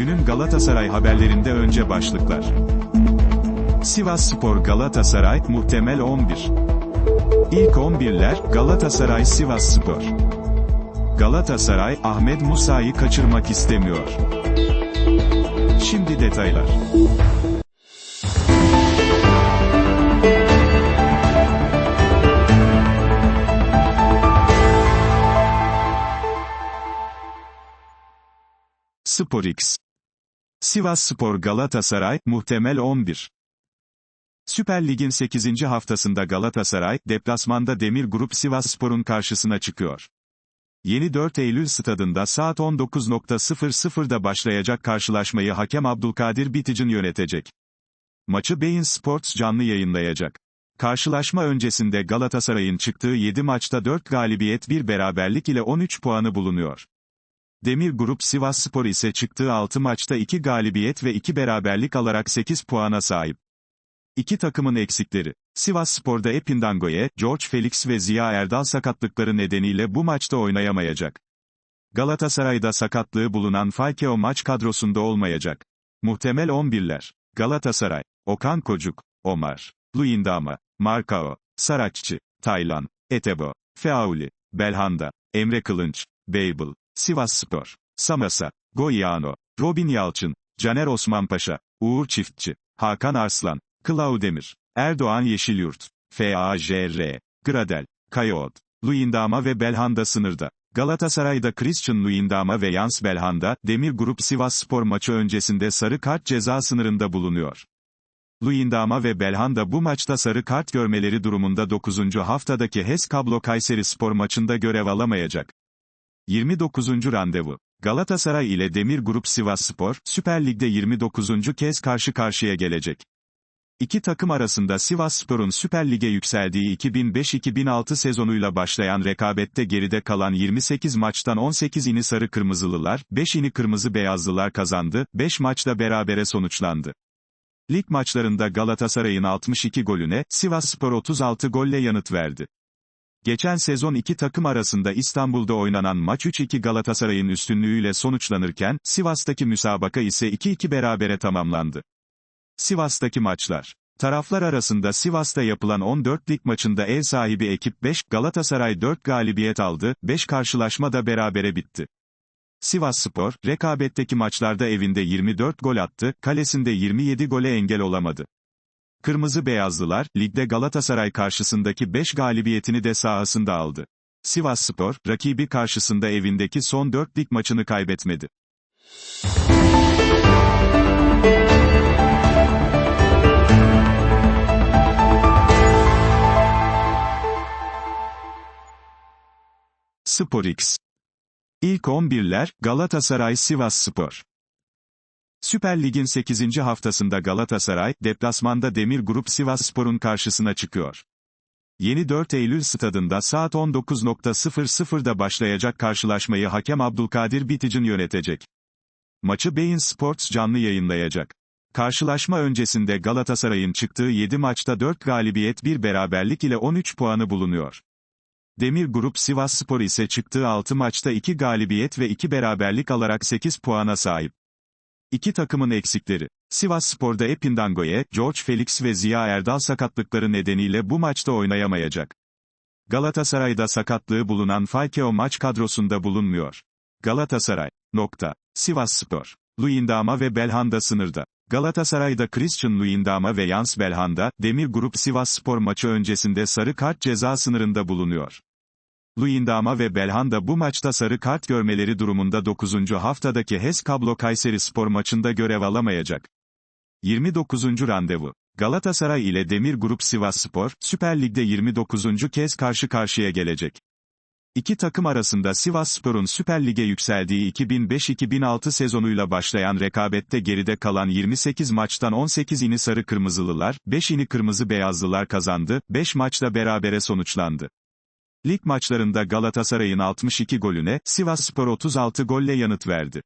Günün Galatasaray haberlerinde önce başlıklar. Sivas Spor Galatasaray, muhtemel 11. İlk 11'ler, Galatasaray Sivas Spor. Galatasaray, Ahmet Musa'yı kaçırmak istemiyor. Şimdi detaylar. SporX Sivas Spor Galatasaray, muhtemel 11. Süper Lig'in 8. haftasında Galatasaray, deplasmanda Demir Grup Sivas Spor'un karşısına çıkıyor. Yeni 4 Eylül stadında saat 19.00'da başlayacak karşılaşmayı hakem Abdülkadir Bitic'in yönetecek. Maçı Bein Sports canlı yayınlayacak. Karşılaşma öncesinde Galatasaray'ın çıktığı 7 maçta 4 galibiyet 1 beraberlik ile 13 puanı bulunuyor. Demir Grup Sivas Spor ise çıktığı 6 maçta 2 galibiyet ve 2 beraberlik alarak 8 puana sahip. İki takımın eksikleri. Sivas Spor'da Epindangoye, George Felix ve Ziya Erdal sakatlıkları nedeniyle bu maçta oynayamayacak. Galatasaray'da sakatlığı bulunan Falcao maç kadrosunda olmayacak. Muhtemel 11'ler. Galatasaray, Okan Kocuk, Omar, Luindama, Markao, Saraççı, Taylan, Etebo, Feauli, Belhanda, Emre Kılınç, Beybel, Sivas Spor, Samasa, Goyano, Robin Yalçın, Caner Osmanpaşa, Uğur Çiftçi, Hakan Arslan, Klaudemir, Erdoğan Yeşilyurt, FAJR, Gradel, Kayot, Luyendama ve Belhanda sınırda. Galatasaray'da Christian Luyendama ve Jans Belhanda, Demir Grup Sivas Spor maçı öncesinde sarı kart ceza sınırında bulunuyor. Luyendama ve Belhanda bu maçta sarı kart görmeleri durumunda 9. haftadaki HES Kablo Kayseri Spor maçında görev alamayacak. 29. randevu. Galatasaray ile Demir Grup Sivas Spor, Süper Lig'de 29. kez karşı karşıya gelecek. İki takım arasında Sivas Spor'un Süper Lig'e yükseldiği 2005-2006 sezonuyla başlayan rekabette geride kalan 28 maçtan 18'ini sarı kırmızılılar, 5'ini kırmızı beyazlılar kazandı, 5 maçta berabere sonuçlandı. Lig maçlarında Galatasaray'ın 62 golüne, Sivas Spor 36 golle yanıt verdi. Geçen sezon iki takım arasında İstanbul'da oynanan maç 3-2 Galatasaray'ın üstünlüğüyle sonuçlanırken, Sivas'taki müsabaka ise 2-2 berabere tamamlandı. Sivas'taki maçlar. Taraflar arasında Sivas'ta yapılan 14 lig maçında ev sahibi ekip 5, Galatasaray 4 galibiyet aldı, 5 karşılaşma da berabere bitti. Sivas Spor, rekabetteki maçlarda evinde 24 gol attı, kalesinde 27 gole engel olamadı. Kırmızı Beyazlılar, ligde Galatasaray karşısındaki 5 galibiyetini de sahasında aldı. Sivas Spor, rakibi karşısında evindeki son 4 lig maçını kaybetmedi. SporX İlk 11'ler, Galatasaray Sivas Spor. Süper Lig'in 8. haftasında Galatasaray, deplasmanda Demir Grup Sivas Spor'un karşısına çıkıyor. Yeni 4 Eylül stadında saat 19.00'da başlayacak karşılaşmayı hakem Abdülkadir Bitic'in yönetecek. Maçı Bein Sports canlı yayınlayacak. Karşılaşma öncesinde Galatasaray'ın çıktığı 7 maçta 4 galibiyet 1 beraberlik ile 13 puanı bulunuyor. Demir Grup Sivas Spor ise çıktığı 6 maçta 2 galibiyet ve 2 beraberlik alarak 8 puana sahip. İki takımın eksikleri. Sivas Spor'da Epindangoye, George Felix ve Ziya Erdal sakatlıkları nedeniyle bu maçta oynayamayacak. Galatasaray'da sakatlığı bulunan Falcao maç kadrosunda bulunmuyor. Galatasaray. Nokta. Sivas Spor. Luyendama ve Belhanda sınırda. Galatasaray'da Christian Luyendama ve Jans Belhanda, Demir Grup Sivas Spor maçı öncesinde sarı kart ceza sınırında bulunuyor. Luyendama ve Belhanda bu maçta sarı kart görmeleri durumunda 9. haftadaki HES Kablo Kayseri Spor maçında görev alamayacak. 29. randevu. Galatasaray ile Demir Grup Sivas Spor, Süper Lig'de 29. kez karşı karşıya gelecek. İki takım arasında Sivas Spor'un Süper Lig'e yükseldiği 2005-2006 sezonuyla başlayan rekabette geride kalan 28 maçtan 18'ini sarı kırmızılılar, 5'ini kırmızı beyazlılar kazandı, 5 maçta berabere sonuçlandı. Lig maçlarında Galatasaray'ın 62 golüne, Sivas Spor 36 golle yanıt verdi.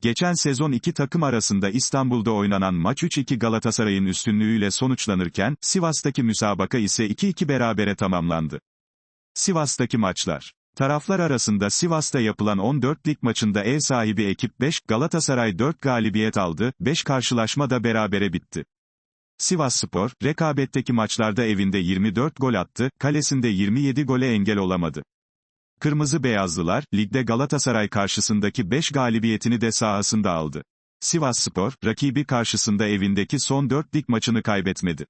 Geçen sezon iki takım arasında İstanbul'da oynanan maç 3-2 Galatasaray'ın üstünlüğüyle sonuçlanırken, Sivas'taki müsabaka ise 2-2 berabere tamamlandı. Sivas'taki maçlar. Taraflar arasında Sivas'ta yapılan 14 lig maçında ev sahibi ekip 5, Galatasaray 4 galibiyet aldı, 5 karşılaşma da berabere bitti. Sivasspor, rekabetteki maçlarda evinde 24 gol attı, kalesinde 27 gole engel olamadı. Kırmızı Beyazlılar, ligde Galatasaray karşısındaki 5 galibiyetini de sahasında aldı. Sivasspor, rakibi karşısında evindeki son 4 lig maçını kaybetmedi.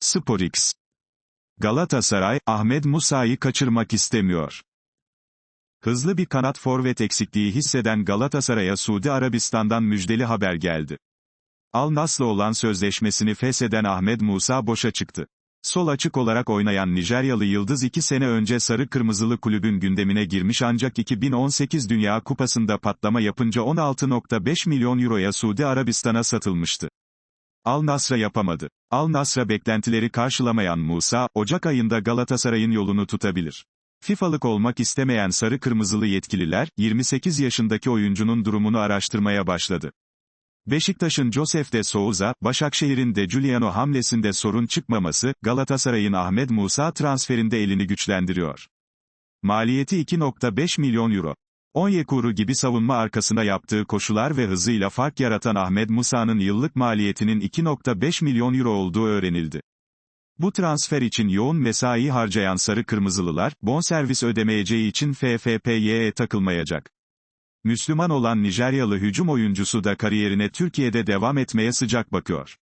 SporX Galatasaray, Ahmet Musa'yı kaçırmak istemiyor. Hızlı bir kanat forvet eksikliği hisseden Galatasaray'a Suudi Arabistan'dan müjdeli haber geldi. Al Nas'la olan sözleşmesini fesheden Ahmet Musa boşa çıktı. Sol açık olarak oynayan Nijeryalı Yıldız 2 sene önce Sarı Kırmızılı kulübün gündemine girmiş ancak 2018 Dünya Kupası'nda patlama yapınca 16.5 milyon euroya Suudi Arabistan'a satılmıştı. Al Nasr'a yapamadı. Al Nasr'a beklentileri karşılamayan Musa, Ocak ayında Galatasaray'ın yolunu tutabilir. FIFA'lık olmak istemeyen sarı kırmızılı yetkililer, 28 yaşındaki oyuncunun durumunu araştırmaya başladı. Beşiktaş'ın Josef de Souza, Başakşehir'in de Giuliano hamlesinde sorun çıkmaması, Galatasaray'ın Ahmet Musa transferinde elini güçlendiriyor. Maliyeti 2.5 milyon euro. Onyekuru gibi savunma arkasına yaptığı koşular ve hızıyla fark yaratan Ahmet Musa'nın yıllık maliyetinin 2.5 milyon euro olduğu öğrenildi. Bu transfer için yoğun mesai harcayan sarı kırmızılılar, bonservis ödemeyeceği için FFP'ye takılmayacak. Müslüman olan Nijeryalı hücum oyuncusu da kariyerine Türkiye'de devam etmeye sıcak bakıyor.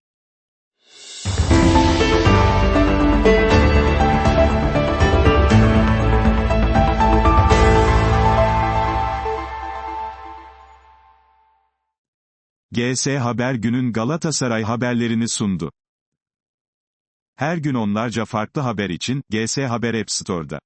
GS Haber günün Galatasaray haberlerini sundu. Her gün onlarca farklı haber için GS Haber App Store'da.